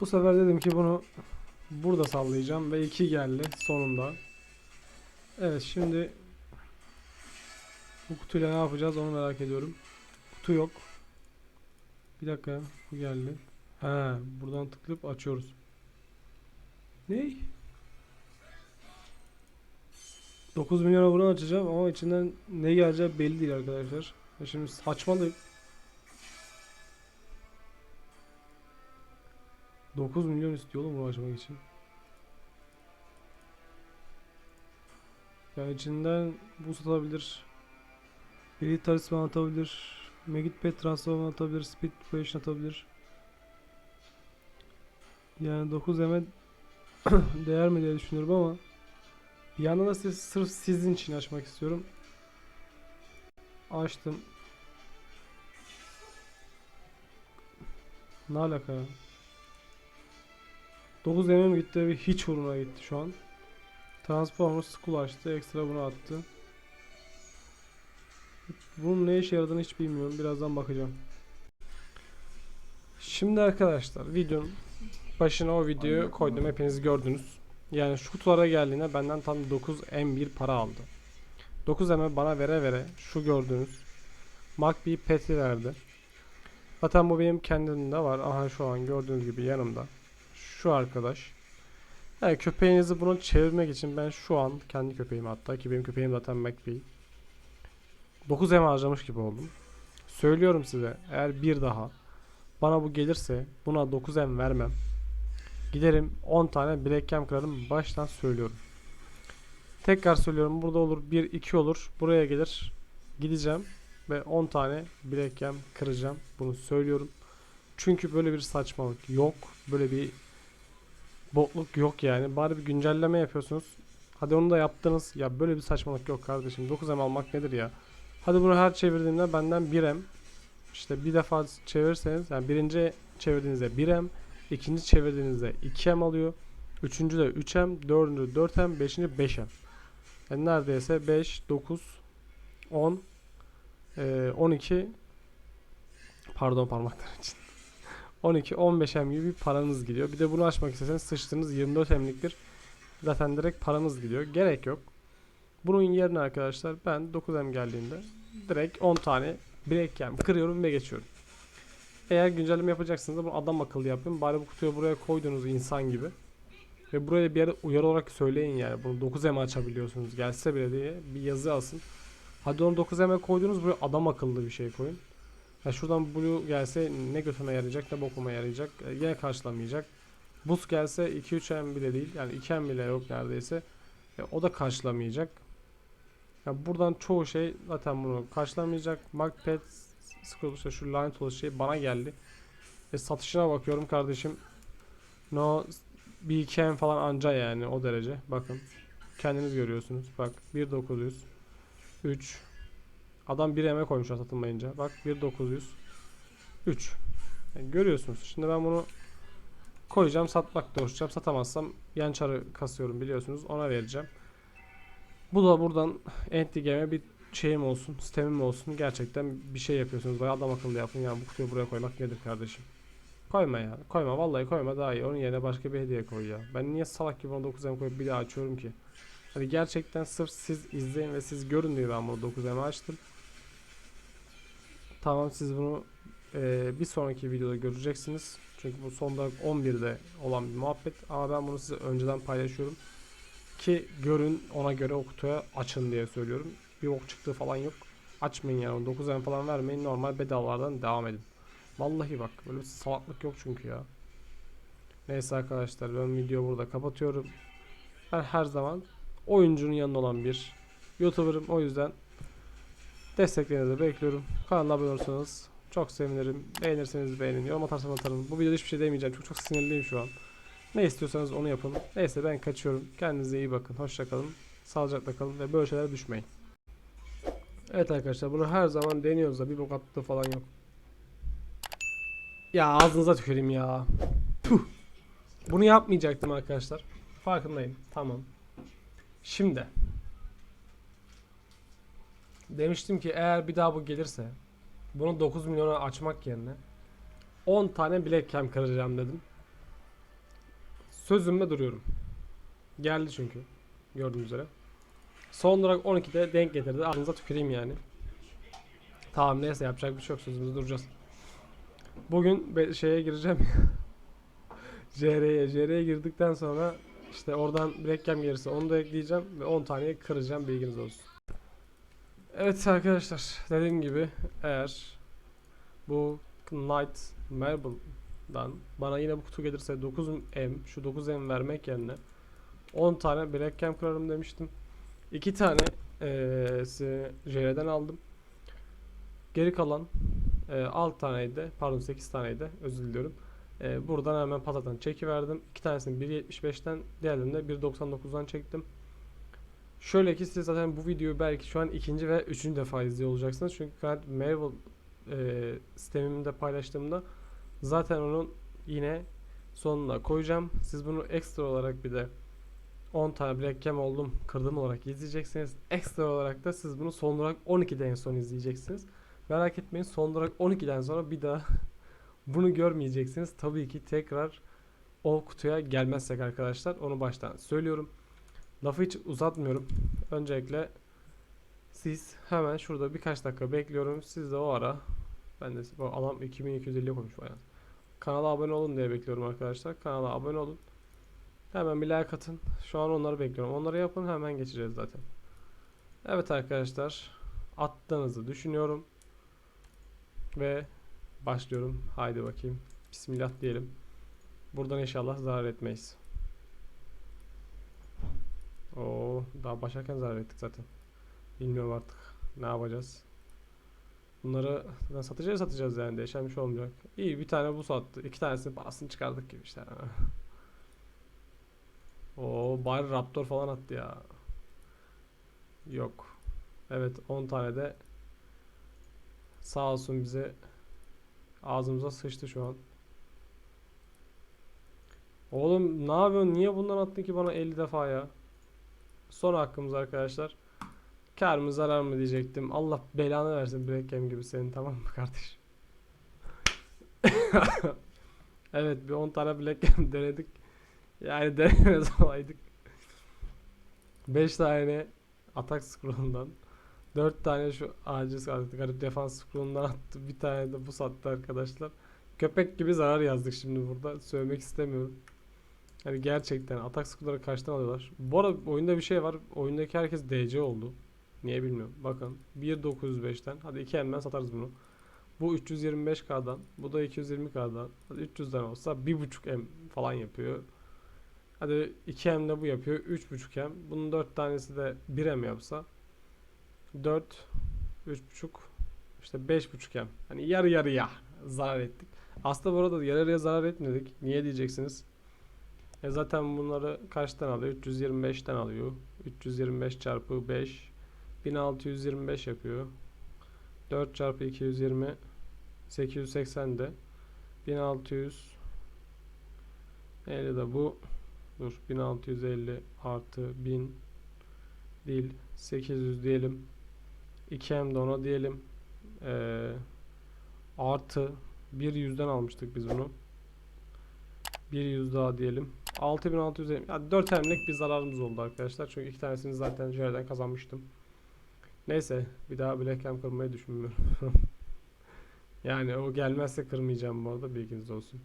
Bu sefer dedim ki bunu burada sallayacağım ve 2 geldi sonunda. Evet şimdi bu kutuyla ne yapacağız onu merak ediyorum. Kutu yok. Bir dakika bu geldi. He buradan tıklayıp açıyoruz. Ne? 9 milyona buradan açacağım ama içinden ne geleceği belli değil arkadaşlar. Şimdi saçmalık. 9 milyon istiyor oğlum bunu için. Yani içinden bu satabilir. Elite Talisman atabilir. Megit Pet Transform atabilir. Speed Potion atabilir. Yani 9 emet değer mi diye düşünüyorum ama bir yandan da siz, sırf sizin için açmak istiyorum. Açtım. Ne alaka ya? 9 mm gitti ve hiç uğruna gitti şu an. Transformers Skull açtı. Ekstra bunu attı. Bunun ne işe yaradığını hiç bilmiyorum. Birazdan bakacağım. Şimdi arkadaşlar videonun başına o videoyu koydum. Hepiniz gördünüz. Yani şu kutulara geldiğinde benden tam 9 M1 para aldı. 9 M bana vere vere şu gördüğünüz Macbee Pet'i verdi. Zaten bu benim kendimde var. Aha şu an gördüğünüz gibi yanımda. Şu arkadaş. Yani köpeğinizi bunu çevirmek için ben şu an kendi köpeğimi hatta ki benim köpeğim zaten Macbee. 9 M harcamış gibi oldum. Söylüyorum size eğer bir daha bana bu gelirse buna 9 M vermem. Giderim 10 tane bilek kem kırarım baştan söylüyorum. Tekrar söylüyorum burada olur 1 2 olur buraya gelir gideceğim ve 10 tane bilek kem kıracağım bunu söylüyorum. Çünkü böyle bir saçmalık yok. Böyle bir bokluk yok yani. Bari bir güncelleme yapıyorsunuz. Hadi onu da yaptınız. Ya böyle bir saçmalık yok kardeşim. 9 M almak nedir ya? Hadi bunu her çevirdiğimde benden 1 M. İşte bir defa çevirirseniz yani birinci çevirdiğinizde 1 M, ikinci çevirdiğinizde 2 M alıyor. Üçüncü de 3 M, dördüncü 4 M, beşinci 5 M. Yani neredeyse 5, 9, 10, eee, 12 pardon parmaklar için. 12, 15 M gibi bir paranız gidiyor. Bir de bunu açmak isteseniz sıçtığınız 24 M'lik bir zaten direkt paranız gidiyor. Gerek yok. Bunun yerine arkadaşlar ben 9M geldiğinde direkt 10 tane break yem kırıyorum ve geçiyorum. Eğer güncelleme yapacaksınız da bunu adam akıllı yapın. Bari bu kutuyu buraya koydunuz insan gibi. Ve buraya bir yere uyarı olarak söyleyin yani. Bunu 9M açabiliyorsunuz. Gelse bile diye bir yazı alsın. Hadi onu 9M'e koydunuz buraya adam akıllı bir şey koyun. Ya şuradan blue gelse ne götüme yarayacak ne bokuma yarayacak. E, yine karşılamayacak. Buz gelse 2-3M bile değil. Yani 2M bile yok neredeyse. E, o da karşılamayacak. Ya buradan çoğu şey zaten bunu karşılamayacak. Macpad Scroll şu lanet olası şey bana geldi. E, satışına bakıyorum kardeşim. No bir 2M falan anca yani o derece. Bakın. Kendiniz görüyorsunuz. Bak 1900 3 Adam 1 M koymuş satılmayınca. Bak 1900 3 yani görüyorsunuz. Şimdi ben bunu koyacağım satmakla uğraşacağım. Satamazsam yan çarı kasıyorum biliyorsunuz. Ona vereceğim. Bu da buradan Endgame'e bir şeyim olsun, sistemim olsun. Gerçekten bir şey yapıyorsunuz. Bayağı adam akıllı yapın. Yani bu kutuyu buraya koymak nedir kardeşim? Koyma ya. Koyma. Vallahi koyma daha iyi. Onun yerine başka bir hediye koy ya. Ben niye salak gibi onu 9M koyup bir daha açıyorum ki? Hani gerçekten sırf siz izleyin ve siz görün diye ben bunu 9M açtım. Tamam siz bunu eee, bir sonraki videoda göreceksiniz. Çünkü bu sonda 11'de olan bir muhabbet. Ama ben bunu size önceden paylaşıyorum. Ki görün ona göre o kutuya açın diye söylüyorum. Bir ok çıktığı falan yok. Açmayın yani 9 M falan vermeyin normal bedavalardan devam edin. Vallahi bak böyle bir salaklık yok çünkü ya. Neyse arkadaşlar ben video burada kapatıyorum. Ben her zaman oyuncunun yanında olan bir YouTuber'ım o yüzden desteklerinizi bekliyorum. Kanala abone olursanız çok sevinirim. Beğenirseniz beğenin. Yorum atarsanız atarım. Bu videoda hiçbir şey demeyeceğim çünkü çok sinirliyim şu an. Ne istiyorsanız onu yapın. Neyse ben kaçıyorum. Kendinize iyi bakın. Hoşça kalın. Sağlıcakla kalın ve böyle şeylere düşmeyin. Evet arkadaşlar bunu her zaman deniyoruz da bir bok attığı falan yok. Ya ağzınıza tüküreyim ya. Puh. Bunu yapmayacaktım arkadaşlar. Farkındayım. Tamam. Şimdi. Demiştim ki eğer bir daha bu gelirse bunu 9 milyona açmak yerine 10 tane bilek kem kıracağım dedim. sözümde duruyorum. Geldi çünkü. Gördüğünüz üzere. Son olarak 12'de denk getirdi. Aklınıza tüküreyim yani. Tamam neyse yapacak bir şey yok sözümüzde duracağız. Bugün şeye gireceğim. JR'ye. JR'ye girdikten sonra işte oradan Blackcam gelirse onu da ekleyeceğim ve 10 taneye kıracağım bilginiz olsun. Evet arkadaşlar dediğim gibi eğer bu Knight Marble'dan bana yine bu kutu gelirse 9M şu 9M vermek yerine 10 tane Blackcam kurarım demiştim. 2 tane eee JR'den aldım. Geri kalan e, 6 taneydi pardon 8 taneydi özür diliyorum. E, buradan hemen patadan çekiverdim. İki tanesini 1.75'ten diğerlerini de 1.99'dan çektim. Şöyle ki siz zaten bu videoyu belki şu an ikinci ve üçüncü defa izliyor olacaksınız. Çünkü Grand Marvel e, sistemimde paylaştığımda zaten onun yine sonuna koyacağım. Siz bunu ekstra olarak bir de 10 tane Black Cam oldum kırdım olarak izleyeceksiniz. Ekstra olarak da siz bunu son olarak 12'de en son izleyeceksiniz. Merak etmeyin son olarak 12'den sonra bir daha bunu görmeyeceksiniz. Tabii ki tekrar o kutuya gelmezsek arkadaşlar onu baştan söylüyorum. Lafı hiç uzatmıyorum. Öncelikle siz hemen şurada birkaç dakika bekliyorum. Siz de o ara ben de bu adam 2250 koymuş bayağı. Kanala abone olun diye bekliyorum arkadaşlar. Kanala abone olun. Hemen bir like atın. Şu an onları bekliyorum. Onları yapın hemen geçeceğiz zaten. Evet arkadaşlar. Attığınızı düşünüyorum. Ve başlıyorum. Haydi bakayım. Bismillah diyelim. Buradan inşallah zarar etmeyiz. Oo, daha başlarken zarar ettik zaten. Bilmiyorum artık ne yapacağız. Bunları zaten satacağız satacağız yani değişen bir şey olmayacak. İyi bir tane bu sattı. İki tanesini parasını çıkardık gibi işte. Oo bari Raptor falan attı ya. Yok. Evet 10 tane de sağ olsun bize ağzımıza sıçtı şu an. Oğlum ne yapıyorsun? Niye bundan attın ki bana 50 defa ya? Son hakkımız arkadaşlar. Kar mı zarar mı diyecektim. Allah belanı versin Black Cam gibi senin tamam mı kardeş? evet bir 10 tane Black Cam denedik. Yani denemez olaydık. 5 tane atak scroll'undan 4 tane şu aciz garip defans scroll'undan attı. Bir tane de bu sattı arkadaşlar. Köpek gibi zarar yazdık şimdi burada. Söylemek istemiyorum. Yani gerçekten atak scroll'ları kaçtan alıyorlar? Bu arada oyunda bir şey var. Oyundaki herkes DC oldu. Niye bilmiyorum. Bakın 1.905'ten hadi 2 M'den satarız bunu. Bu 325K'dan, bu da 220K'dan. Hadi 300'den olsa 1.5 M falan yapıyor. Hadi 2 M de bu yapıyor. 3.5 M. Bunun 4 tanesi de 1 M yapsa 4 3.5 işte 5.5 M. Hani yarı yarıya zarar ettik. Aslında bu arada yarı yarıya zarar etmedik. Niye diyeceksiniz? E zaten bunları kaçtan alıyor? 325'ten alıyor. 325 çarpı 5 1625 yapıyor. 4 çarpı 220 880 de 1600 50 de bu dur 1650 artı 1000 değil 800 diyelim 2M de ona diyelim ee, artı bir yüzden almıştık biz bunu bir yüz daha diyelim 6650 yani 4 emlik bir zararımız oldu arkadaşlar çünkü iki tanesini zaten Jerry'den kazanmıştım Neyse bir daha Black Cam kırmayı düşünmüyorum. yani o gelmezse kırmayacağım bu arada bilginiz olsun.